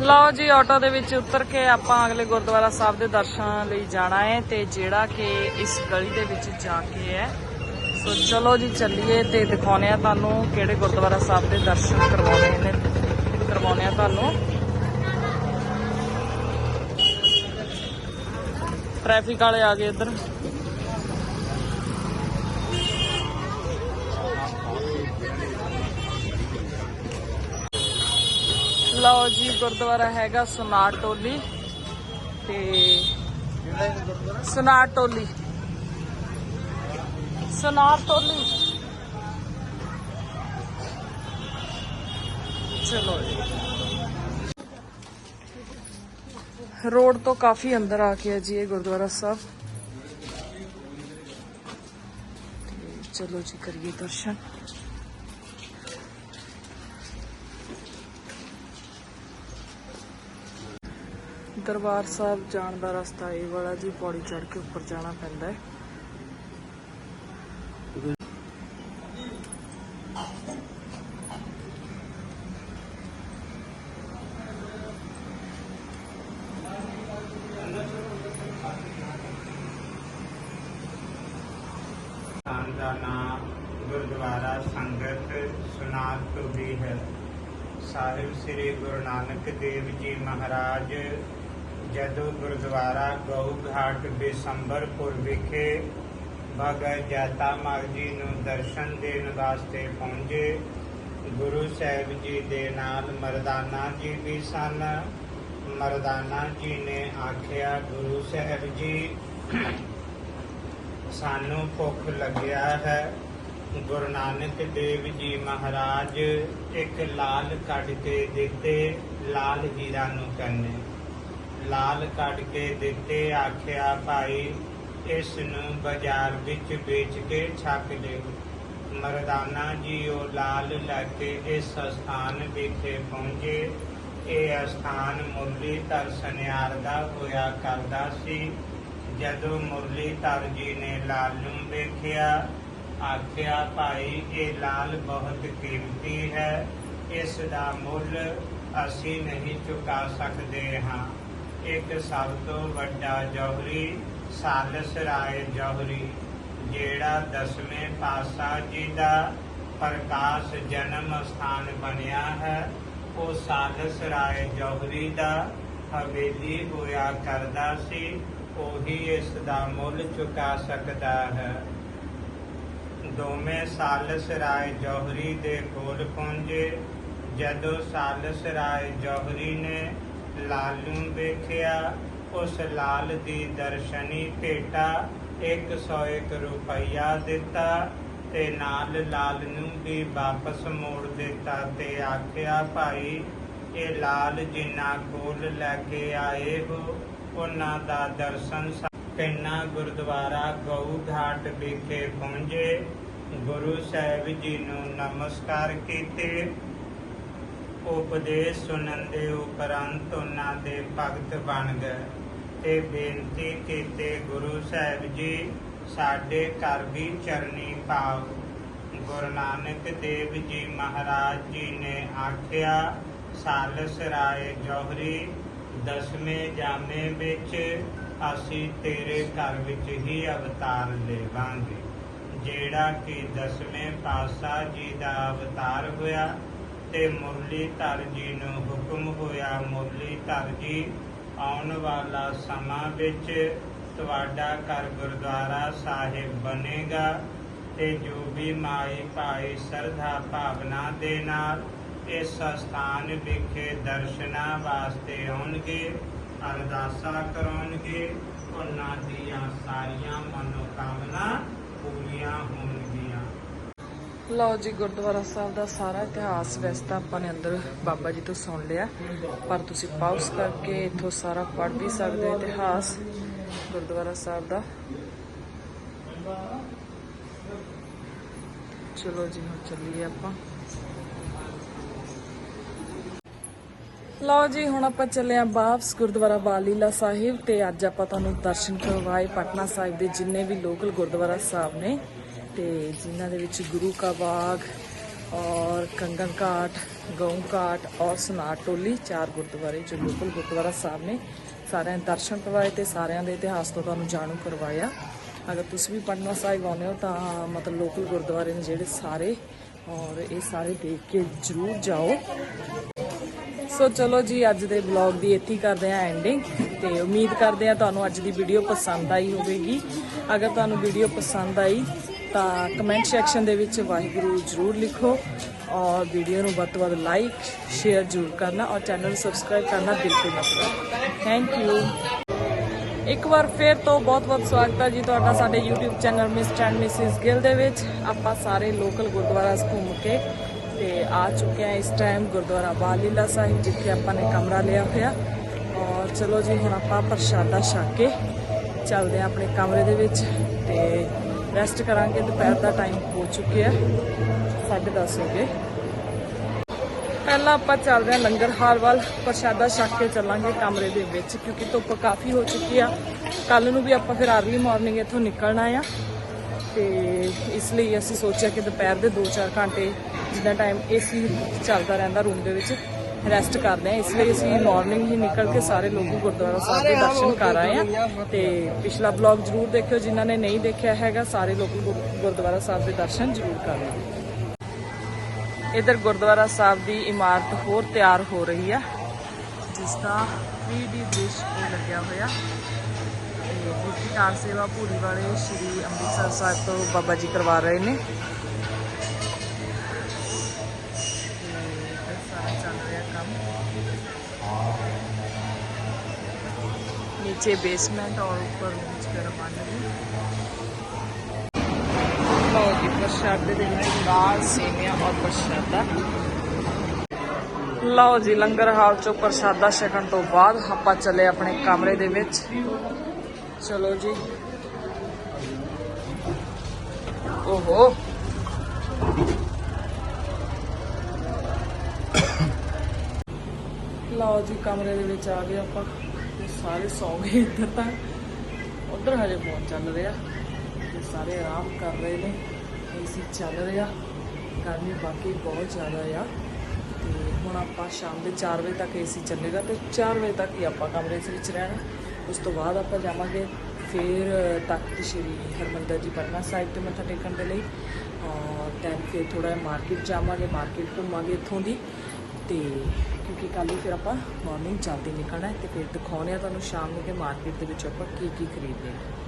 ਲਓ ਜੀ, ਆਟੋ ਦੇ ਵਿੱਚ ਉਤਰ ਕੇ ਆਪਾਂ ਅਗਲੇ ਗੁਰਦੁਆਰਾ ਸਾਹਿਬ ਦੇ ਦਰਸ਼ਨਾਂ ਲਈ ਜਾਣਾ ਹੈ ਤੇ ਜਿਹੜਾ ਕਿ ਇਸ ਗਲੀ ਦੇ ਵਿੱਚ ਜਾ ਕੇ ਹੈ। ਸੋ ਚਲੋ ਜੀ, ਚੱਲੀਏ ਤੇ ਦਿਖਾਉਨੇ ਆ ਤੁਹਾਨੂੰ ਕਿਹੜੇ ਗੁਰਦੁਆਰਾ ਸਾਹਿਬ ਦੇ ਦਰਸ਼ਨ ਕਰਵਾਉਣੇ ਨੇ ਕਰਵਾਉਨੇ ਆ ਤੁਹਾਨੂੰ। ਟ੍ਰੈਫਿਕ ਵਾਲੇ ਆ ਗਏ ਇੱਧਰ। ਲਓ ਜੀ, ਗੁਰਦੁਆਰਾ ਹੈਗਾ ਸੁਨਾਰ ਟੋਲੀ ਤੇ ਸੁਨਾਰ ਟੋਲੀ। ਸੁਨਾਰ ਟੋਲੀ। ਚਲੋ ਜੀ। ਰੋਡ ਤੋਂ ਕਾਫੀ ਅੰਦਰ ਆ ਕੇ ਹੈ ਜੀ ਇਹ ਗੁਰਦੁਆਰਾ ਸਾਹਿਬ। ਤੇ ਚਲੋ ਜੀ, ਕਰੀਏ ਦਰਸ਼ਨ। ਦਰਬਾਰ ਸਾਹਿਬ ਜਾਣ ਦਾ ਰਸਤਾ ਇਹ ਵਾਲਾ ਜੀ, ਪੌੜੀ ਚੜ ਕੇ ਉੱਪਰ ਜਾਣਾ ਪੈਂਦਾ ਹੈ। ਸਥਾਨ ਦਾ ਨਾਮ ਗੁਰਦੁਆਰਾ ਸੰਗਤ ਸੁਨਾਰ ਟੋਬੀ ਹੈ। ਸਾਹਿਬ ਸ੍ਰੀ ਗੁਰੂ ਨਾਨਕ ਦੇਵ ਜੀ ਮਹਾਰਾਜ ਜਦੋਂ ਗੁਰਦੁਆਰਾ ਗਊਘਾਟ ਬਿਸੰਬਰਪੁਰ ਵਿਖੇ ਭਗਤ ਜਾਤਾ ਮਾਗ ਜੀ ਨੂੰ ਦਰਸ਼ਨ ਦੇਣ ਵਾਸਤੇ ਪਹੁੰਚੇ, ਗੁਰੂ ਸਾਹਿਬ ਜੀ ਦੇ ਨਾਲ ਮਰਦਾਨਾ ਜੀ ਵੀ ਸਨ। ਮਰਦਾਨਾ ਜੀ ਨੇ ਆਖਿਆ, ਗੁਰੂ ਸਾਹਿਬ ਜੀ, ਸਾਨੂੰ ਭੁੱਖ ਲੱਗਿਆ ਹੈ। ਗੁਰੂ ਨਾਨਕ ਦੇਵ ਜੀ ਮਹਾਰਾਜ ਇੱਕ ਲਾਲ ਕੱਢ ਕੇ ਦਿੱਤੇ, ਲਾਲ ਹੀਰਾ ਨੂੰ ਕੰਨੇ ਲਾਲ ਕੱਢ ਕੇ ਦਿੱਤੇ, ਆਖਿਆ, ਭਾਈ, ਇਸ ਨੂੰ ਬਾਜ਼ਾਰ ਵਿੱਚ ਵੇਚ ਕੇ ਛੱਕ ਦੇ। ਮਰਦਾਨਾ ਜੀ ਉਹ ਲਾਲ ਲੈ ਕੇ ਇਸ ਸਥਾਨ ਵਿਖੇ ਪਹੁੰਚੇ। ਇਹ ਸਥਾਨ ਮੁਰਲੀ ਧਰ ਸੁਨਿਆਰ ਦਾ ਹੋਇਆ ਕਰਦਾ ਸੀ। ਜਦੋਂ ਮੁਰਲੀ ਧਰ ਜੀ ਨੇ ਲਾਲ ਨੂੰ ਵੇਖਿਆ, ਆਖਿਆ, ਭਾਈ, ਇਹ ਲਾਲ ਬਹੁਤ ਕੀਮਤੀ ਹੈ। ਇਸ ਦਾ ਮੁੱਲ ਅਸੀਂ ਨਹੀਂ ਚੁਕਾ ਸਕਦੇ ਹਾਂ। ਇੱਕ ਸਭ ਤੋਂ ਵੱਡਾ ਜੌਹਰੀ ਸਾਲਸ ਰਾਏ ਜੌਹਰੀ, ਜਿਹੜਾ ਦਸਵੇਂ ਪਾਤਸ਼ਾਹ ਜੀ ਦਾ ਪ੍ਰਕਾਸ਼ ਜਨਮ ਸਥਾਨ ਬਣਿਆ ਹੈ, ਉਹ ਸਾਲਸ ਰਾਏ ਜੌਹਰੀ ਦਾ ਹਵੇਲੀ ਹੋਇਆ ਕਰਦਾ ਸੀ, ਉਹੀ ਇਸ ਦਾ ਮੁੱਲ ਚੁਕਾ ਸਕਦਾ ਹੈ। ਦੋਵੇਂ ਸਾਲਸ ਰਾਏ ਜੌਹਰੀ ਦੇ ਕੋਲ ਪਹੁੰਚੇ। ਜਦੋਂ ਸਾਲਸ ਰਾਏ ਜੌਹਰੀ ਨੇ ਲਾਲ ਨੂੰ ਵੇਖਿਆ, ਉਸ ਲਾਲ ਦੀ ਦਰਸ਼ਨੀ ਭੇਟਾ 101 ਰੁਪਈਆ ਦਿੱਤਾ ਤੇ ਨਾਲ ਲਾਲ ਨੂੰ ਵੀ ਵਾਪਸ ਮੋੜ ਦਿੱਤਾ ਤੇ ਆਖਿਆ, ਭਾਈ, ਇਹ ਲਾਲ ਜਿਨ੍ਹਾਂ ਕੋਲ ਲੈ ਕੇ ਆਏ ਹੋ, ਉਹਨਾਂ ਦਾ ਦਰਸ਼ਨ ਪੈਨਾ ਗੁਰਦੁਆਰਾ ਗਊ ਘਾਟ ਵਿਖੇ ਪਹੁੰਚੇ। ਗੁਰੂ ਸਾਹਿਬ ਜੀ ਨੂੰ ਨਮਸਕਾਰ ਕੀਤੇ। ਉਪਦੇਸ਼ ਸੁਣਨ ਦੇ ਉਪਰੰਤ ਉਹਨਾਂ ਦੇ ਭਗਤ ਬਣ ਗਏ। ਤੇ ਬੇਨਤੀ ਕੀਤੇ ਗੁਰੂ ਸਾਹਿਬ ਜੀ, ਸਾਡੇ ਘਰ ਵੀ ਚਰਨੀ ਪਾਓ। ਗੁਰੂ ਨਾਨਕ ਦੇਵ ਜੀ ਮਹਾਰਾਜ ਜੀ ਨੇ ਆਖਿਆ, ਸਾਲਸ ਰਾਏ ਜੋਹਰੀ, ਦਸਵੇਂ ਜਾਮੇ ਵਿੱਚ ਅਸੀਂ ਤੇਰੇ ਘਰ ਵਿੱਚ ਹੀ ਅਵਤਾਰ ਲੇਵਾਂਗੇ। ਜਿਹੜਾ ਕਿ ਦਸਵੇਂ ਪਾਤਸ਼ਾਹ ਜੀ ਦਾ ਅਵਤਾਰ ਹੋਇਆ ਤੇ ਮੁਰਲੀ ਧਰ ਜੀ ਨੂੰ ਹੁਕਮ ਹੋਇਆ ਮੁਰਲੀ ਧਰ ਜੀ, ਆਉਣ ਵਾਲਾ ਸਮਾਂ ਵਿੱਚ ਤੁਹਾਡਾ ਘਰ ਗੁਰਦੁਆਰਾ ਸਾਹਿਬ ਬਣੇਗਾ ਤੇ ਜੋ ਵੀ ਮਾਈ ਭਾਈ ਸਰਧਾ ਭਾਵਨਾ ਦੇ ਨਾਲ ਇਸ ਸਥਾਨ ਵਿਖੇ ਦਰਸ਼ਨਾਂ ਵਾਸਤੇ ਆਉਣਗੇ, ਅਰਦਾਸਾਂ ਕਰਾਉਣਗੇ, ਉਹਨਾਂ ਦੀਆਂ ਸਾਰੀਆਂ ਮਨੋਕਾਮਨਾ ਪੂਰੀਆਂ ਹੋਣਗੀਆਂ ਲਓ ਜੀ, ਗੁਰਦੁਆਰਾ ਸਾਹਿਬ ਦਾ ਸਾਰਾ ਇਤਿਹਾਸ, ਵੈਸੇ ਤਾਂ ਆਪਾਂ ਨੇ ਅੰਦਰ ਬਾਬਾ ਜੀ ਤੋਂ ਸੁਣ ਲਿਆ, ਪਰ ਤੁਸੀਂ ਪਾਉਸ ਕਰਕੇ ਇੱਥੋਂ ਸਾਰਾ ਪੜ੍ਹ ਵੀ ਸਕਦੇ ਹੋ ਇਤਿਹਾਸ, ਗੁਰਦੁਆਰਾ ਸਾਹਿਬ ਦਾ। ਚਲੋ ਜੀ, ਹੁਣ ਚੱਲੀਏ ਆਪਾਂ। ਲਓ ਜੀ, ਹੁਣ ਆਪਾਂ ਚੱਲੇ ਆ ਵਾਪਸ ਗੁਰਦੁਆਰਾ ਬਾਲੀਲਾ ਸਾਹਿਬ ਤੇ ਅੱਜ ਆਪਾਂ ਤੁਹਾਨੂੰ ਦਰਸ਼ਨ ਕਰਵਾਏ, ਪਟਨਾ ਸਾਹਿਬ ਦੇ ਜਿੰਨੇ ਵੀ ਲੋਕਲ ਗੁਰਦੁਆਰਾ ਸਾਹਿਬ ਨੇ। ਤੇ ਜਿਨ੍ਹਾਂ ਦੇ ਵਿੱਚ ਗੁਰੂ ਕਾ ਬਾਗ ਔਰ ਕੰਗਨ ਘਾਟ, ਗਊ ਘਾਟ ਔਰ ਸਨਾਟ ਟੋਲੀ, ਚਾਰ ਗੁਰਦੁਆਰੇ ਜੋ ਲੋਕਲ ਗੁਰਦੁਆਰਾ ਸਾਹਿਬ ਨੇ ਸਾਰਿਆਂ ਦੇ ਦਰਸ਼ਨ ਕਰਵਾਏ ਤੇ ਸਾਰਿਆਂ ਦੇ ਇਤਿਹਾਸ ਤੋਂ ਤੁਹਾਨੂੰ ਜਾਣੂ ਕਰਵਾਇਆ। ਅਗਰ ਤੁਸੀਂ ਵੀ ਪਟਨਾ ਸਾਹਿਬ ਆਉਂਦੇ ਹੋ ਤਾਂ ਮਤਲਬ ਲੋਕਲ ਗੁਰਦੁਆਰੇ ਨੇ ਜਿਹੜੇ ਸਾਰੇ ਔਰ ਇਹ ਸਾਰੇ ਦੇਖ ਕੇ ਜ਼ਰੂਰ ਜਾਓ। ਸੋ ਚਲੋ ਜੀ, ਅੱਜ ਦੇ ਬਲੌਗ ਦੀ ਇੱਥੇ ਕਰਦੇ ਆ ਐਂਡਿੰਗ ਤੇ ਉਮੀਦ ਕਰਦੇ ਆ ਤੁਹਾਨੂੰ ਅੱਜ ਦੀ ਵੀਡੀਓ ਪਸੰਦ ਆਈ ਹੋਵੇਗੀ। ਅਗਰ ਤੁਹਾਨੂੰ ਵੀਡੀਓ ਪਸੰਦ ਆਈ ਤਾਂ ਕਮੈਂਟ ਸੈਕਸ਼ਨ ਦੇ ਵਿੱਚ ਵਾਹਿਗੁਰੂ ਜਰੂਰ ਲਿਖੋ ਔਰ ਵੀਡੀਓ ਨੂੰ ਵੱਧ ਤੋਂ ਵੱਧ ਲਾਈਕ ਸ਼ੇਅਰ ਜਰੂਰ ਕਰਨਾ ਔਰ ਚੈਨਲ ਨੂੰ ਸਬਸਕ੍ਰਾਈਬ ਕਰਨਾ ਬਿਲਕੁਲ ਨਾ ਭੁੱਲਣਾ। ਥੈਂਕ ਯੂ ਇੱਕ ਵਾਰ ਫੇਰ ਤੋਂ ਬਹੁਤ-ਬਹੁਤ ਸਵਾਗਤ ਹੈ ਜੀ ਤੁਹਾਡਾ ਸਾਡੇ YouTube channel Miss and Mrs Gill ਦੇ ਵਿੱਚ। ਆਪਾਂ ਸਾਰੇ ਲੋਕਲ ਗੁਰਦੁਆਰਾ ਘੁੰਮ ਕੇ ਤੇ ਆ ਚੁੱਕੇ ਆ ਇਸ ਟਾਈਮ ਗੁਰਦੁਆਰਾ ਬਾਲੀਲਾ ਸਾਹਿਬ, ਜਿੱਥੇ ਆਪਾਂ ਨੇ ਕਮਰਾ ਲਿਆ ਹੋਇਆ। ਔਰ ਚਲੋ ਜੀ, ਹੁਣ ਆਪਾਂ ਪ੍ਰਸ਼ਾਦਾ ਛਕ ਕੇ ਚੱਲਦੇ ਆ ਆਪਣੇ ਕਮਰੇ ਦੇ ਵਿੱਚ ਤੇ ਰੈਸਟ ਕਰਾਂਗੇ, ਦੁਪਹਿਰ ਦਾ ਟਾਈਮ ਹੋ ਚੁੱਕਿਆ 10:30 ਹੋ ਗਏ। ਪਹਿਲਾਂ ਆਪਾਂ ਚੱਲ ਰਹੇ ਹਾਂ ਲੰਗਰ ਹਾਲ ਵੱਲ, ਪ੍ਰਸ਼ਾਦਾ ਛਕ ਕੇ ਚੱਲਾਂਗੇ ਕਮਰੇ ਦੇ ਵਿੱਚ, ਕਿਉਂਕਿ ਧੁੱਪ ਕਾਫੀ ਹੋ ਚੁੱਕੀ ਆ। ਕੱਲ ਨੂੰ ਵੀ ਆਪਾਂ ਫਿਰ ਅਰਲੀ ਮਾਰਨਿੰਗ ਇੱਥੋਂ ਨਿਕਲਣਾ ਆ। ਤੇ ਇਸ ਲਈ ਅਸੀਂ ਸੋਚਿਆ ਕਿ ਦੁਪਹਿਰ ਦੇ 2-4 ਘੰਟੇ ਜਿੱਦਾਂ ਟਾਈਮ ਏਸੀ ਚੱਲਦਾ ਰਹਿੰਦਾ ਰੂਮ ਦੇ ਵਿੱਚ ਰੈਸਟ ਕਰਦੇ ਆ ਇਸ ਲਈ ਅਸੀਂ ਮਾਰਨਿੰਗ ਹੀ ਨਿਕਲ ਕੇ ਸਾਰੇ ਲੋਕ ਗੁਰਦੁਆਰਾ ਸਾਹਿਬ ਦੇ ਦਰਸ਼ਨ ਕਰ ਆਏ ਆ ਤੇ ਪਿਛਲਾ ਬਲੌਗ ਜਰੂਰ ਦੇਖਿਓ, ਜਿਨ੍ਹਾਂ ਨੇ ਨਹੀਂ ਦੇਖਿਆ ਹੈਗਾ, ਸਾਰੇ ਲੋਕ ਗੁਰ- ਗੁਰਦੁਆਰਾ ਸਾਹਿਬ ਦੇ ਦਰਸ਼ਨ ਜਰੂਰ ਕਰਨਾ ਇਧਰ ਗੁਰਦੁਆਰਾ ਸਾਹਿਬ ਦੀ ਇਮਾਰਤ ਹੋਰ ਤਿਆਰ ਹੋ ਰਹੀ ਆ, ਜਿਸ ਦਾ 3D ਦ੍ਰਿਸ਼ ਲੱਗਿਆ ਹੋਇਆ। ਤੇ ਕਾਰ ਸੇਵਾ ਪੂਰੀ ਵਾਲੇ ਸ਼੍ਰੀ ਅੰਮ੍ਰਿਤਸਰ ਸਾਹਿਬ ਤੋਂ ਬਾਬਾ ਜੀ ਕਰਵਾ ਰਹੇ ਨੇ। नीचे बेसमेंट और ऊपर रूम्स वगैरह बन रहे ਲਓ ਜੀ ਪ੍ਰਸ਼ਾਦੇ ਦੇ ਵਿੱਚ ਦਾਲ ਸੇਵੀਆਂ ਔਰ ਪ੍ਰਸ਼ਾਦਾ ਲਓ ਜੀ ਲੰਗਰ ਹਾਲ ਚੋਂ ਪ੍ਰਸ਼ਾਦਾ ਛਕਣ ਤੋਂ ਬਾਅਦ ਆਪਾਂ ਚੱਲੇ ਆਪਣੇ ਕਮਰੇ ਦੇ ਵਿੱਚ ਚਲੋ ਜੀ ਓਹੋ ਲਓ ਜੀ ਕਮਰੇ ਦੇ ਵਿੱਚ ਆ ਗਏ ਆਪਾਂ ਤੇ ਸਾਰੇ ਸੌ ਗਏ ਇੱਧਰ ਤਾਂ। ਉਧਰ ਹਜੇ ਫੋਨ ਚੱਲ ਰਿਹਾ। ਤੇ ਸਾਰੇ ਆਰਾਮ ਕਰ ਰਹੇ ਨੇ। ਏਸੀ ਚੱਲ ਰਿਹਾ। ਗਰਮੀ ਬਾਕੀ ਬਹੁਤ ਜ਼ਿਆਦਾ ਆ। ਤੇ ਹੁਣ ਆਪਾਂ ਸ਼ਾਮ ਦੇ 4 ਵਜੇ ਤੱਕ ਏਸੀ ਚੱਲੇਗਾ ਤੇ 4 ਵਜੇ ਤੱਕ ਹੀ ਆਪਾਂ ਕਮਰੇ ਦੇ ਵਿੱਚ ਰਹਿਣਾ। ਉਸ ਤੋਂ ਬਾਅਦ ਆਪਾਂ ਜਾਵਾਂਗੇ ਫਿਰ ਤਖਤ ਸ੍ਰੀ ਹਰਮੰਦਰ ਜੀ ਪਟਨਾ ਸਾਹਿਬ ਤੇ ਮੱਥਾ ਟੇਕਣ ਦੇ ਲਈ। ਔਰ then ਫਿਰ ਥੋੜਾ ਮਾਰਕੀਟ ਜਾਵਾਂਗੇ। ਮਾਰਕੀਟ ਘੁੰਮਾਂਗੇ ਇੱਥੋਂ ਦੀ। ਤੇ ਕਿਉਂਕਿ ਕੱਲ੍ਹ ਨੂੰ ਫਿਰ ਆਪਾਂ ਮਾਰਨਿੰਗ ਜਲਦੀ ਨਿਕਲਣਾ ਹੈ ਤੇ ਫਿਰ ਦਿਖਾਉਂਦੇ ਆ ਤੁਹਾਨੂੰ ਸ਼ਾਮ ਨੂੰ ਕਿ ਮਾਰਕੀਟ ਦੇ ਵਿੱਚ ਆਪਾਂ ਕੀ ਕੀ ਖਰੀਦਦੇ ਹਾਂ।